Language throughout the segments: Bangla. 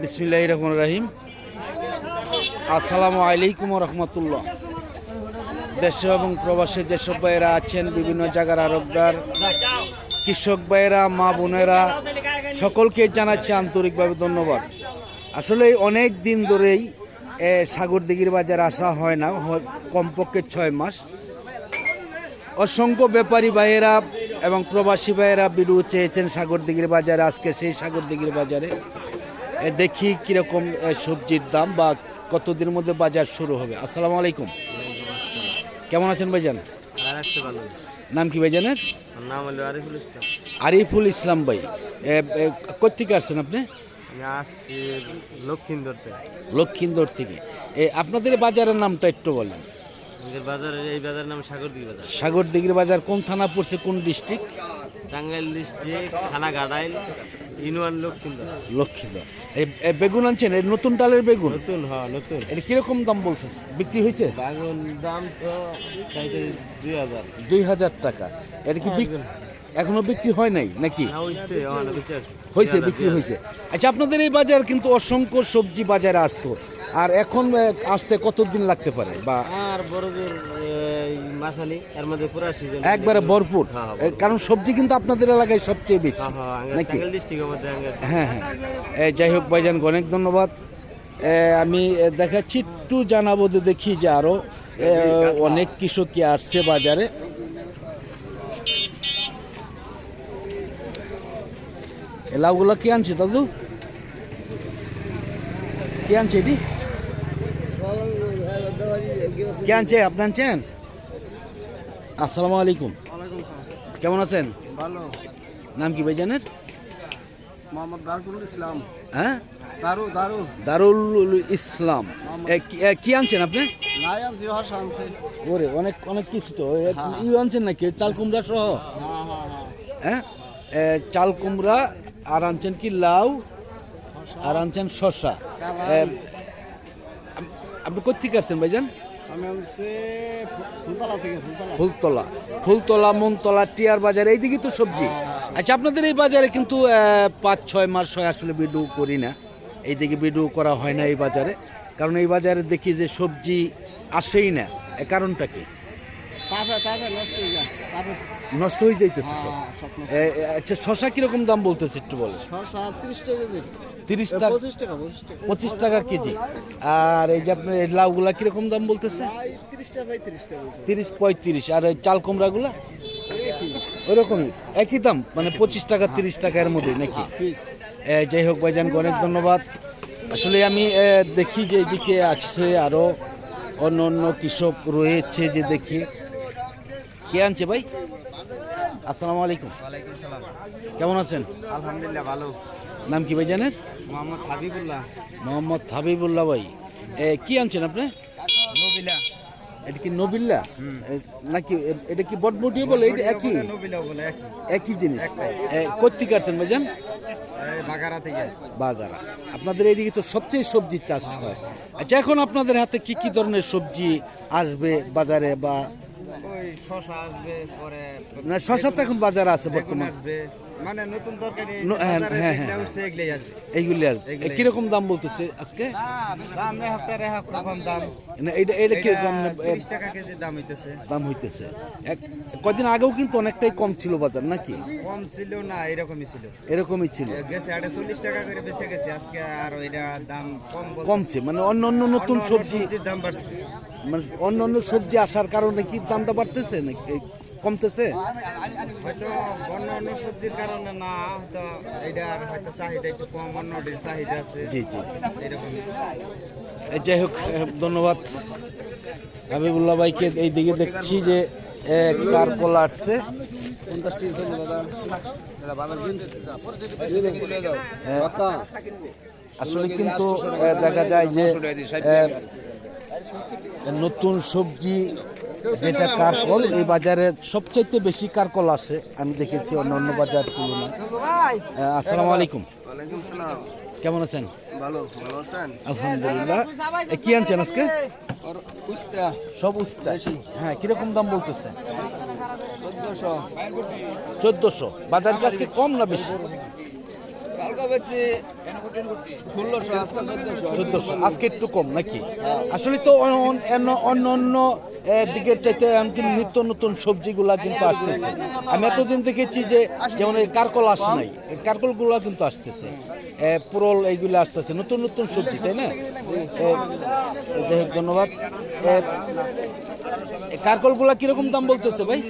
বিসমিল্লাহ রহমান রাহিম। আসসালামু আলাইকুম রহমতুল্লাহ। দেশে এবং প্রবাসে যেসব ভাইয়েরা আছেন, বিভিন্ন জায়গার আরবদার, কৃষক ভাইয়েরা, মা বোনেরা, সকলকে জানাচ্ছি আন্তরিকভাবে ধন্যবাদ। আসলে অনেক দিন ধরেই সাগরদিঘির বাজার আসা হয় না কমপক্ষে ছয় মাস। অসংখ্য ব্যাপারী ভাইয়েরা এবং প্রবাসী ভাইয়েরা বিড়ু চেয়েছেন সাগরদিঘির বাজারে আজকে সেই সাগরদিঘির বাজারে। দেখি কীরকম সবজির দাম বা কতদিনের মধ্যে বাজার শুরু হবে। আসসালামু আলাইকুম। কেমন আছেন ভাইজান? নাম কি ভাইজানের? নাম হলো আরিফুল ইসলাম। আরিফুল ইসলাম ভাই। কোত্থেকে আসছেন আপনি? আমি আসছি লক্ষ্মীন্দরতে লক্ষ্মীন্দর থেকে। এ, আপনাদের বাজারের নামটা একটু বলেন। ডিগ্রি এই বাজারের নাম সাগরদিঘি বাজার। সাগরদিঘির বাজার কোন থানা পড়ছে কোন ডিস্ট্রিক্ট টাঙ্গাইল ডিস্ট্রিক্ট থানা গাদাইল ইউনিয়ন লক্ষ্মীন্দর লক্ষ্মীন্দর এই বেগুন আনছেন এই নতুন ডালের বেগুন? নতুন হ্যাঁ নতুন। এটা কীরকম দাম বলছে বিক্রি হয়েছে? বেগুন দাম তো দুই হাজার। দুই হাজার টাকা। এটা কি এখনও বিক্রি হয় নাই নাকি? না হইছে আমার বেঁচে আছে হয়েছে বিক্রি হয়েছে আচ্ছা আপনাদের এই বাজার কিন্তু অসংখ্য সবজি বাজারে আসতো। আর এখন আসতে কতদিন লাগতে পারে? বা আর বড় জোর এই মাসালি এর মধ্যে পুরা সিজন একবারে ভরপুর। হ্যাঁ, কারণ সবজি কিন্তু আপনাদের এলাকায় সবচেয়ে বেশি হ্যাঁ হ্যাঁ নাকি? হ্যাঁ হ্যাঁ। যাই হোক ভাইজান অনেক ধন্যবাদ। আমি দেখাচ্ছি একটু জানাব দেখি যে আরও অনেক কৃষকই আসছে বাজারে। এ লাউগুলো কি আনছে দাদু? কি আনছে এটি? কি আনছে? আপনি আনছেন? আসসালামু আলাইকুম কেমন আছেন? ভালো। নাম কি ভাইজানের? মোহাম্মদ দারকুল ইসলাম। হ্যাঁ? দারু দারু দারুল ইসলাম। কি- আনছেন আপনি? ওরে অনেক অনেক কিছু তো। এ, ই আনছেন নাকি? চাল কুমড়া সহ? হ্যাঁ হ্যাঁ হ্যাঁ। হ্যাঁ? চাল কুমড়া আর আনছেন কি লাউ আর আনছেন শসা। আপনি কোথেকে আসছেন ভাইজান? ফুলতলা ফুলতলা। মনতলা টিয়ার বাজার এইদিকে তো সবজি। আচ্ছা আপনাদের এই বাজারে কিন্তু পাঁচ ছয় মাস হয় আসলে বিডু করি না। এইদিকে বিডু করা হয় না এই বাজারে। কারণ এই বাজারে দেখি যে সবজি আসেই না। কারণটা কি? নষ্ট হয়ে হয়ে যাইতেছে সব। হ্যাঁ, আচ্ছা শশা কীরকম দাম বলতেছে একটু বলে তিরিশ টাকা পঁচিশ টাকা কেজি। আর এই যে আপনার লাউগুলা কীরকম দাম বলতেছে? তিরিশ পঁয়ত্রিশ। আর চাল কুমড়াগুলা? ওরকমই একই দাম? মানে পঁচিশ টাকা তিরিশ টাকার মধ্যে নাকি? যাই হোক ভাইজানকে অনেক ধন্যবাদ। আসলে আমি দেখি যে এদিকে আছে আরও অন্য অন্য কৃষক রয়েছে যে দেখি। কে আনছে ভাই? আসসালামু আলাইকুম। ওয়ালাইকুম সালাম। কেমন আছেন? আলহামদুলিল্লাহ ভালো। নাম কি ভাইজানের মোহাম্মদ হাবিবুল্লাহ। মোহাম্মদ হাবিবুল্লাহ ভাই। এ, কি আনছেন আপনি? নবিলা। এটা কি নবিল্লা নাকি এটা কি বটবটি বলে? এটা একই? বলে একই। জিনিস। কোথেকে আসছেন ভাইজান বাগারা থেকে। বাগারা। আপনাদের এইদিকে তো সবচেয়ে সবজির চাষ হয়। আচ্ছা এখন আপনাদের হাতে কি কি ধরনের সবজি আসবে বাজারে বা শশা আসবে পরে না শশা তো এখন বাজার আছে বর্তমানে। মানে নতুন তরকারি হ্যাঁ, হ্যাঁ, হ্যাঁ। এইগুলি কীরকম দাম বলতেছে আজকে? দাম রকম দাম। না এটা এটা কীরকম এ, তিরিশ টাকা কেজি দাম হইতেছে। দাম হইতেছে। কদিন আগেও কিন্তু অনেকটাই কম ছিল বাজার নাকি? কম ছিল না এরকমই ছিল। এরকমই ছিল। গেছে আটে চল্লিশ টাকা করে বেঁচে গেছে আজকে আর দাম কম কমছে মানে অন্য অন্য নতুন সবজি দাম বাড়ছে। মানে অন্য অন্য সবজি আসার কারণে কি দামটা বাড়তেছে নাকি? কমতেছে? হয়তো অন্য অন্য সবজির কারণে না হয়তো এইটার হয়তো চাহিদা একটু কম অন্যটির চাহিদা আছে। জি জি। এরকম যাই হোক ধন্যবাদ। হাবিবুল্লাহ ভাইকে এই দিকে দেখছি যে কার কল আসছে। এটা আসলে কিন্তু দেখা যায় যে নতুন সবজি যেটা কারকল এই বাজারে সবচাইতে বেশি কারকল আসে। আমি দেখেছি অন্য অন্য বাজার তুলনায়। আসসালামু আলাইকুম। কেমন আছেন? ভালো ভালো আছেন? আলহামদুলিল্লাহ। কি আনছেন আজকে? সব উস্তা। হ্যাঁ কীরকম দাম বলতেছে? চোদ্দশো। বাজার কি আজকে কম না বেশি? চোদ্দশো। আজকে একটু কম নাকি? আসলে তো অন্য অন্য- দিকের চাইতে এখন কিন্তু নিত্য নতুন সবজিগুলা কিন্তু আসতেছে। আমি এতদিন দেখেছি যে যেমন এই কারকল আসে নাই, এই কারকলগুলো কিন্তু আসতেছে। পুরল এইগুলো আসতেছে, নতুন নতুন সবজি, তাই না? যাই হোক, ধন্যবাদ। কারকলগুলা কীরকম দাম বলতেছে ভাই?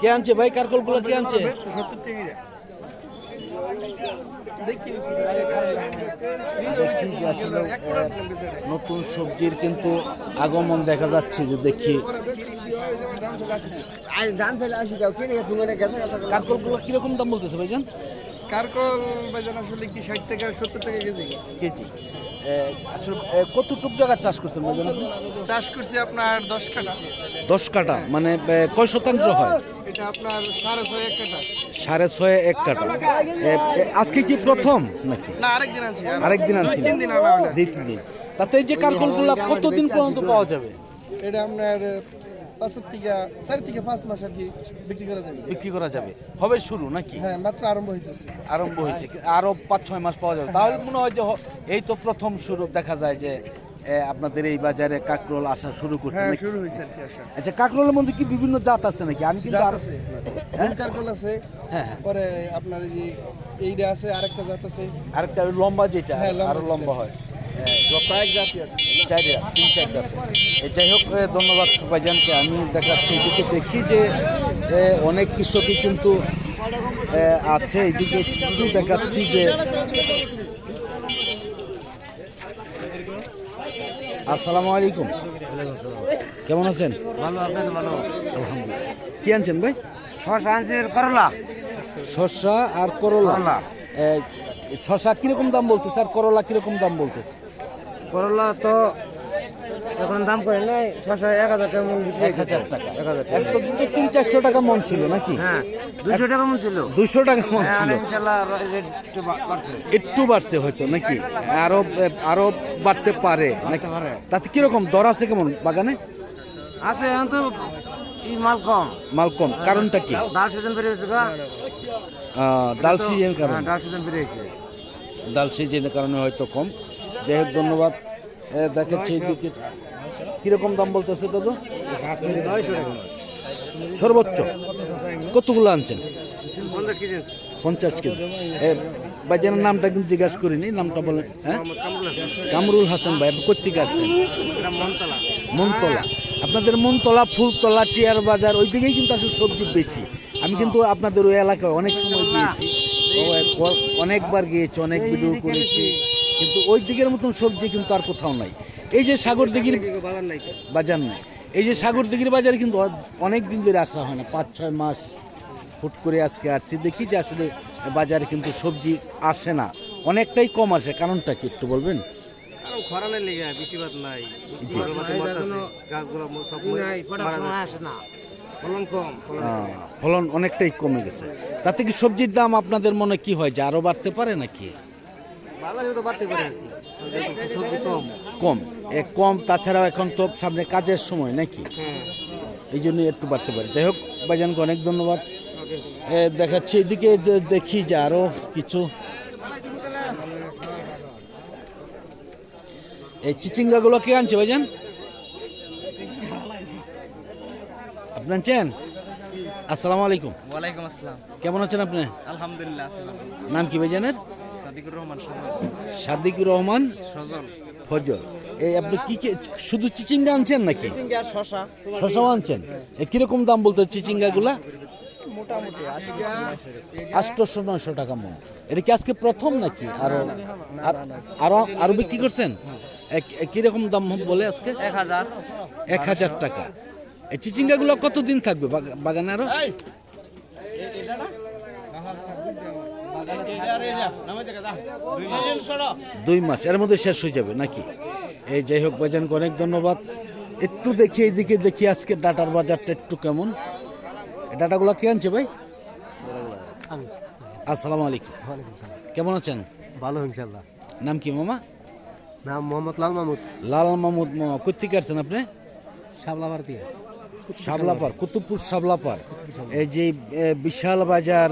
কে আনছে ভাই কারকলগুলা, কে আনছে? দেখি যে আসলে নতুন সবজির কিন্তু আগমন দেখা যাচ্ছে যে দেখি। দাম চলে আসি যাও কিনে গেছো মনে গেছে কারকলগুলো কীরকম দাম বলতেছে ভাইজান? কারকল বাজার আসলে কি ষাট টাকা সত্তর টাকা কেজি? কেজি। আসলে কতটুক জায়গা চাষ করছেন ভাইজান চাষ করছি আপনার দশ কাটা দশ কাটা মানে কয় শতাংশ হয়? এটা আপনার সাড়ে ছয় এক কাটা সাড়ে ছয় এক কাটা এ, এ, আজকে কি প্রথম নাকি? না আরেকদিন আনছি আরেকদিন দুই তিন দিন দুই তিন দিন। তাতে এই যে কারকলগুলো কতদিন পর্যন্ত পাওয়া যাবে? এটা আপনার পাঁচের থেকে চার থেকে পাঁচ মাস আর কি বিক্রি করা যাবে। বিক্রি করা যাবে। হবে শুরু নাকি? হ্যাঁ মাত্র আরম্ভ হইতেছে। আরম্ভ হয়েছে আরও পাঁচ ছয় মাস পাওয়া যাবে। তাহলে মনে হয় যে এই তো প্রথম শুরু। দেখা যায় যে আপনাদের এই বাজারে কাকরোল আসা শুরু করছে হ্যাঁ নাকি? শুরু হয়েছে আর কি আসা। আচ্ছা কাকরোলের মধ্যে কি বিভিন্ন জাত আছে নাকি? আমি কিন্তু জাত আর- আছে ফুল কারকল আছে হ্যাঁ পরে আপনার এই যে এইটা আছে আরেকটা জাত আছে। আরেকটা ওই লম্বা যেটা হ্যাঁ, লম্বা আরও যেটা। লম্বা হয়। কয়েক জাতি আছে। চার তিন চার জাতের এ, যাই হোক এ, ধন্যবাদ ভাইজানকে আমি দেখাচ্ছি এদিকে দেখি যে এ, অনেক কৃষকই কিন্তু এ, আছে। এদিকে একটু দেখাচ্ছি যে আসসালামু আলাইকুম। কেমন আছেন? ভালো আপনি ভালো? আলহামদুলিল্লাহ। কি আনছেন ভাই? শশা আনছি করলা। শসা আর করলা। শশা শসা কীরকম দাম বলতেছে আর করলা কীরকম দাম বলতেছে? করলা তো এখন দাম করে নাই শশা এক হাজার টাকা মন বিক্রি এক হাজার টাকা। এক হাজার টাকা। একদম কিন্তু তিন চারশো টাকা মন ছিল নাকি? হ্যাঁ দুশো টাকা মন ছিল। দুশো টাকা মন হ্যাঁ, ছিল। একটু বাড়ছে। একটু বাড়ছে হয়তো নাকি? আরও আরও বাড়তে পারে নাকি? পারে। তাতে কীরকম দর আছে কেমন বাগানে? আছে এখন তো মাল কম। মাল কম। কারণটা কি? ডাল সিজন বেরিয়েছে গা। ডাল সিজনের কারণে। হ্যাঁ ডাল সিজন বেরিয়েছে ডাল সিজনের কারণে হয়তো কম। যাই হোক দেখাচ্ছি এইদিকে কীরকম দাম বলতেছে দাদু? সর্বোচ্চ। কতগুলো আনছেন? পঞ্চাশ কেজি কেজি। এ নামটা কিন্তু জিজ্ঞাসা করিনি নামটা বলেন হ্যাঁ? কামরুল হাসান। ভাই কোথেকে আসছেন? মনতলা। আপনাদের মনতলা ফুলতলা টিয়ার বাজার ওই দিকেই কিন্তু আসলে সবজি বেশি। আমি কিন্তু আপনাদের ওই এলাকায় অনেক সময় গিয়েছি। ও, অনেকবার গিয়েছি অনেক ভিডিও করেছি। কিন্তু ওই দিকের মতন সবজি কিন্তু আর কোথাও নাই। এই যে সাগর দিঘির বাজার নাই এই যে সাগর দিঘির বাজারে কিন্তু অনেক দিন ধরে আসা হয় না পাঁচ ছয় মাস হুট করে আজকে আসছি। দেখি যে আসলে বাজারে কিন্তু সবজি আসে না অনেকটাই কম আসে। কারণটা কি একটু বলবেন? খরানের লেগে নাই। ফলন কম ফলন অনেকটাই কমে গেছে। তাতে কি সবজির দাম আপনাদের মনে কি হয় যে আরও বাড়তে পারে নাকি? কম কম। এ কম তাছাড়াও এখন তো সামনে কাজের সময় নাকি? এই জন্য একটু বাড়তে পারে। যাই হোক ভাইজানকে অনেক ধন্যবাদ। এ, দেখাচ্ছি এদিকে দেখি যে আরও কিছু। এই চিচিঙ্গাগুলো কে আনছে ভাইজান? আপনি আনছেন? আসসালামু আলাইকুম। ওয়ালাইকুম আসসালাম। কেমন আছেন আপনি? আলহামদুলিল্লাহ নাম কি ভাইজানের? সাদিকুর রহমান ফজল। এই আপনি কি কি শুধু চিচিঙ্গা আনছেন নাকি? শশাও আনছেন? কীরকম দাম বলতে চিচিঙ্গাগুলা? আটশোশো নয়শো টাকা মন। এটা কি আজকে প্রথম নাকি? আরও আর- আরও বিক্রি করছেন? কীরকম দাম বলে আজকে? এক হাজার। এক হাজার টাকা। এই চিচিঙ্গাগুলো কতদিন থাকবে বাগানে আরও? দুই মাস এর মধ্যে শেষ হয়ে যাবে নাকি? এই যাই হোক বাজানকে অনেক ধন্যবাদ। একটু দেখি এইদিকে দেখি আজকে ডাটার বাজারটা একটু কেমন। ডাটাগুলো কে আনছে ভাই? আসসালামু আলাইকুম। কেমন আছেন? ভালো ইনশাল্লাহ নাম কি মামা? নাম মোহাম্মদ লাল মাহমুদ। লাল মাহমুদ মামা। কোথেকে আসছেন আপনি? শাবলাবার দিয়ে শাবলাপার কুতুবপুর শাবলাপার এই যে বিশাল বাজার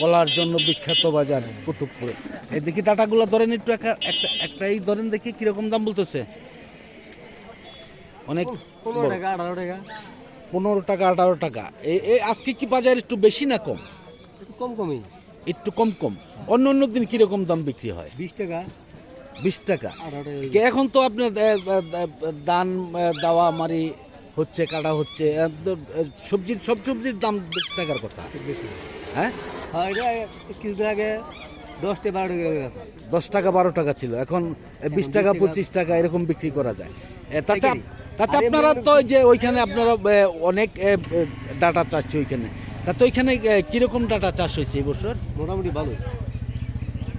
কলার জন্য বিখ্যাত বাজার কুতুবপুরে। এই দেখি টাটাগুলো ধরেন একটু একটা একটা একটাই ধরেন দেখি কীরকম দাম বলতেছে। অনেক পনেরো টাকা আঠারো টাকা। পনেরো টাকা আঠারো টাকা। এ- এ আজকে কি বাজার একটু বেশি না কম? একটু কম কমই। একটু কম কম। অন্য অন্য দিন কীরকম দাম বিক্রি হয়? বিশ টাকা। বিশ টাকা। এখন তো আপনার দান দেওয়া মারি হচ্ছে কাটা হচ্ছে সবজির সব সবজির দাম বেশি টাকার কথা। হ্যাঁ? হয় এটা কিছুদিন আগে দশ টাকা বারো টাকা আছে। দশ টাকা বারো টাকা ছিল। এখন বিশ টাকা পঁচিশ টাকা এরকম বিক্রি করা যায়। তাতে তাতে আপনারা তো যে ওইখানে আপনারা অনেক ডাটা চাষ ওইখানে। তাতে ওইখানে কীরকম ডাটা চাষ হয়েছে এই বছর? মোটামুটি ভালো।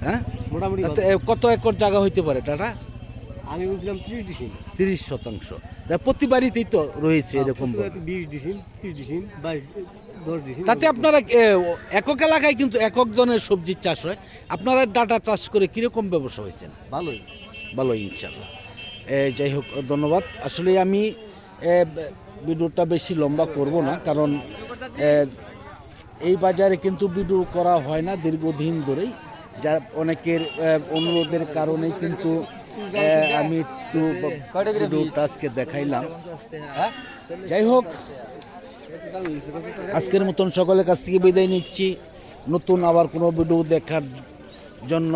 হ্যাঁ? মোটামুটি কত একর জায়গা হইতে পারে টাটা আমি বলছিলাম ত্রিশ ডিসিম। তিরিশ শতাংশ। তা প্রতি বাড়িতেই তো রয়েছে এরকম বিশ ডিসিম ত্রিশ ডিসিম বাইশ দশ ডিসিম। তাতে আপনারা এ, একক এলাকায় কিন্তু একক ধরনের সবজির চাষ হয়। আপনারা ডাটা চাষ করে কীরকম ব্যবসা হয়েছেন? ভালোই। ভালো ইনশাল্লাহ এ, যাই হোক ধন্যবাদ। আসলে আমি এ, ব- ভিডিওটা বেশি লম্বা করব না কারণ এ, এই বাজারে কিন্তু ভিডিও করা হয় না দীর্ঘদিন ধরেই। যার অনেকের এ, অনুরোধের কারণেই কিন্তু আমি একটু আজকে দেখাইলাম। যাই হোক, আজকের মতন সকলের কাছ থেকে বিদায় নিচ্ছি। নতুন আবার কোনো ভিডিও দেখার জন্য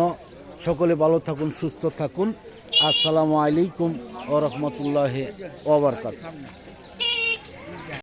সকলে ভালো থাকুন, সুস্থ থাকুন। আসসালামু আলাইকুম ও রহমতুল্লাহ ওবরকাত